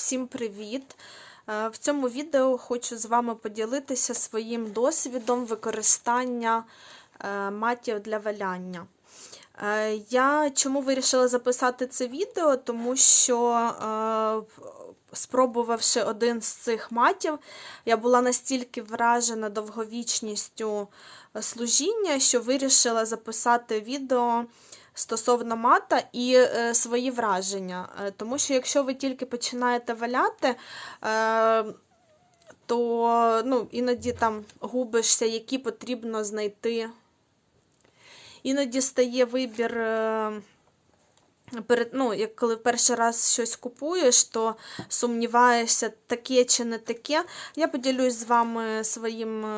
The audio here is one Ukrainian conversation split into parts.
Всім привіт! Е, В цьому відео хочу з вами поділитися своїм досвідом використання е, матів для валяння. Е, Я чому вирішила записати це відео? Тому що, спробувавши один з цих матів, я була настільки вражена довговічністю служіння, що вирішила записати відео стосовно мата і е, свої враження. Е, Тому що якщо ви тільки починаєте валяти, е, то ну, іноді там губишся, які потрібно знайти. Іноді стає вибір. Перед, ну, як коли перший раз щось купуєш, то сумніваєшся, таке чи не таке. Я поділюсь з вами своїми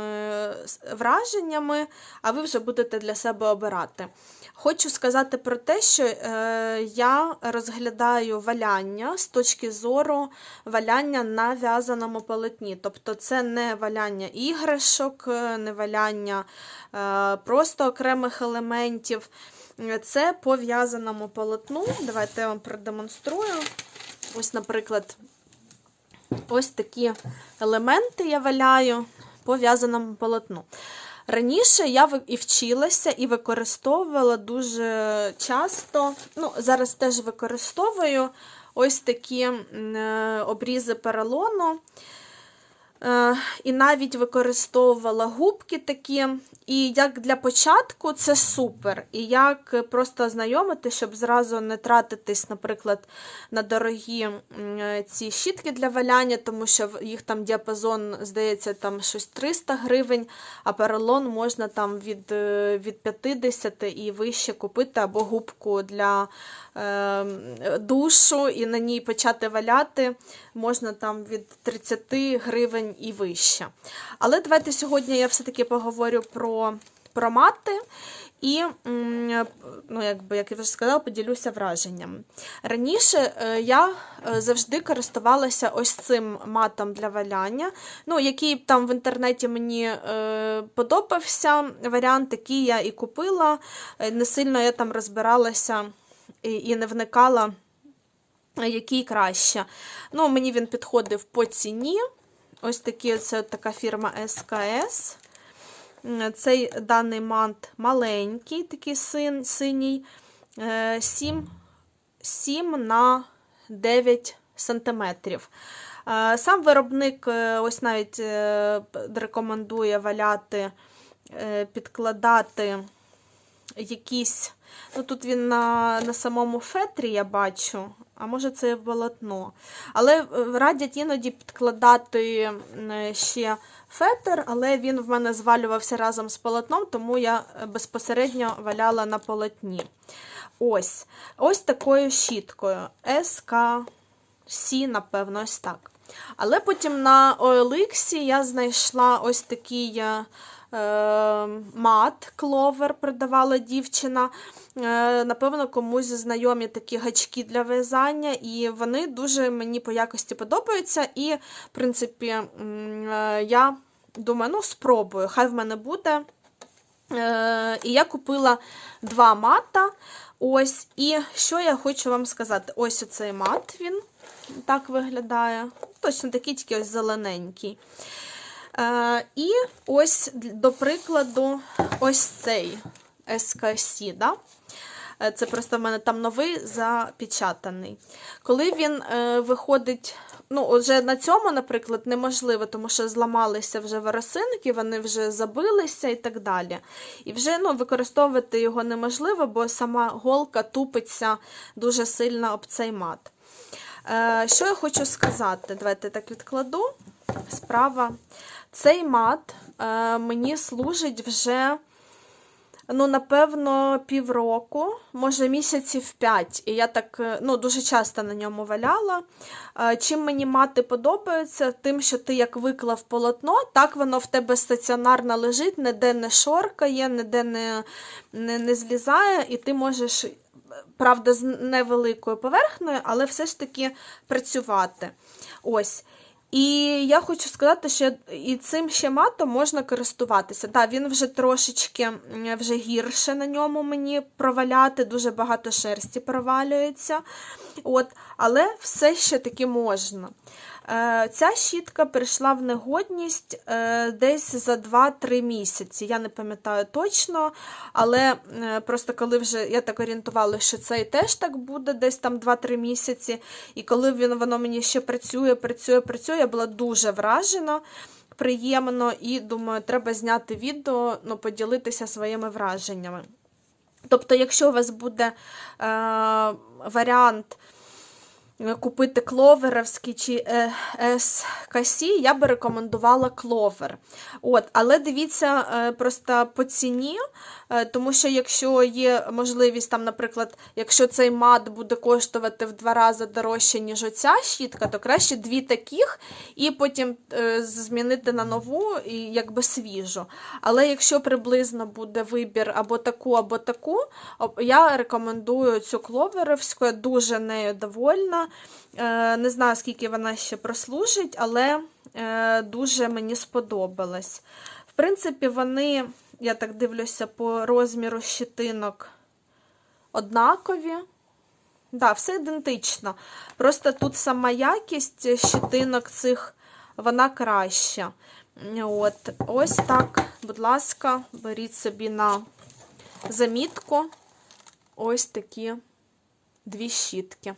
враженнями, а ви вже будете для себе обирати. Хочу сказати про те, що е, я розглядаю валяння з точки зору валяння на в'язаному полотні. Тобто це не валяння іграшок, е, не валяння е, просто окремих елементів. Це по в'язаному полотну. Давайте я вам продемонструю. Ось, наприклад, ось такі елементи я валяю по в'язаному полотну. Раніше я і вчилася, і використовувала дуже часто, ну, зараз теж використовую ось такі е, обрізи поролону. Е, І навіть використовувала губки такі. І як для початку це супер. І як просто ознайомити, щоб зразу не тратитись, наприклад, на дорогі ці щітки для валяння, тому що їх там діапазон, здається, там щось 300 гривень, а поролон можна там від, е, від 50 і вище купити, або губку для е, душу і на ній почати валяти можна там від 30 гривень і вище. Але давайте сьогодні я все-таки поговорю про, про мати. І, ну, якби, як я вже сказала, поділюся враженням. Раніше е, я е, завжди користувалася ось цим матом для валяння, ну, який там в інтернеті мені е, подобався. Варіант такий я і купила. Не сильно я там розбиралася і, не вникала, який краще. Ну, мені він підходив по ціні. Ось такі, це така фірма СКС. Цей даний мант маленький, такий син, синій, е, 7, 7 на 9 сантиметрів. Е, Сам виробник е, ось навіть рекомендує валяти, підкладати якісь. Ну, тут він на, на самому фетрі я бачу, а може це і полотно. Але е, радять іноді підкладати ще фетр, але він в мене звалювався разом з полотном, тому я е, безпосередньо валяла на полотні. Ось ось такою щіткою. СКС, напевно, ось так. Але потім на OLX я знайшла ось такий е, мат кловер, продавала дівчина. Е, Напевно, комусь знайомі такі гачки для в'язання, і вони дуже мені по якості подобаються. І, в принципі, е, я думаю, ну, спробую, хай в мене буде. Е, І я купила два мата. Ось, і що я хочу вам сказати? Ось оцей мат він так виглядає. Точно такий, тільки ось зелененький. Е, і ось, до прикладу, ось цей СКС. Да? Е, Це просто в мене там новий запечатаний. Коли він е, виходить, ну, вже на цьому, наприклад, неможливо, тому що зламалися вже воросинки, вони вже забилися і так далі. І вже ну, використовувати його неможливо, бо сама голка тупиться дуже сильно об цей мат. Е, що я хочу сказати? Давайте так відкладу. Справа. Цей мат е, мені служить вже, ну, напевно, півроку, може місяців п'ять. І я так е, ну, дуже часто на ньому валяла. Е, чим мені мати подобаються, тим, що ти як виклав полотно, так воно в тебе стаціонарно лежить, ніде не шоркає, ніде не, не, не злізає, і ти можеш правда, з невеликою поверхнею, але все ж таки працювати. Ось. І я хочу сказати, що і цим ще матом можна користуватися. Да, він вже трошечки вже гірше на ньому мені проваляти, дуже багато шерсті провалюється. От, але все ще таки можна. Е, Ця щітка прийшла в негодність е, десь за 2-3 місяці. Я не пам'ятаю точно, але е, просто коли вже я так орієнтувалася, що це і теж так буде, десь там 2-3 місяці. І коли він, воно мені ще працює, працює, працює, я була дуже вражена. Приємно і думаю, треба зняти відео, ну, поділитися своїми враженнями. Тобто, якщо у вас буде е, варіант купити кловеровський чи е, СКС, я би рекомендувала кловер. От, але дивіться е, просто по ціні, е, тому що якщо є можливість, там, наприклад, якщо цей мат буде коштувати в два рази дорожче, ніж оця щітка, то краще дві таких і потім змінити на нову і якби свіжу. Але якщо приблизно буде вибір або таку, або таку, я рекомендую цю кловеровську, я дуже нею довольна. Е, Не знаю, скільки вона ще прослужить, але е, дуже мені сподобалась. В принципі, вони, я так дивлюся, по розміру щитинок однакові. Да, все ідентично. Просто тут сама якість щитинок цих, вона краща. От, ось так, будь ласка, беріть собі на замітку ось такі дві щітки.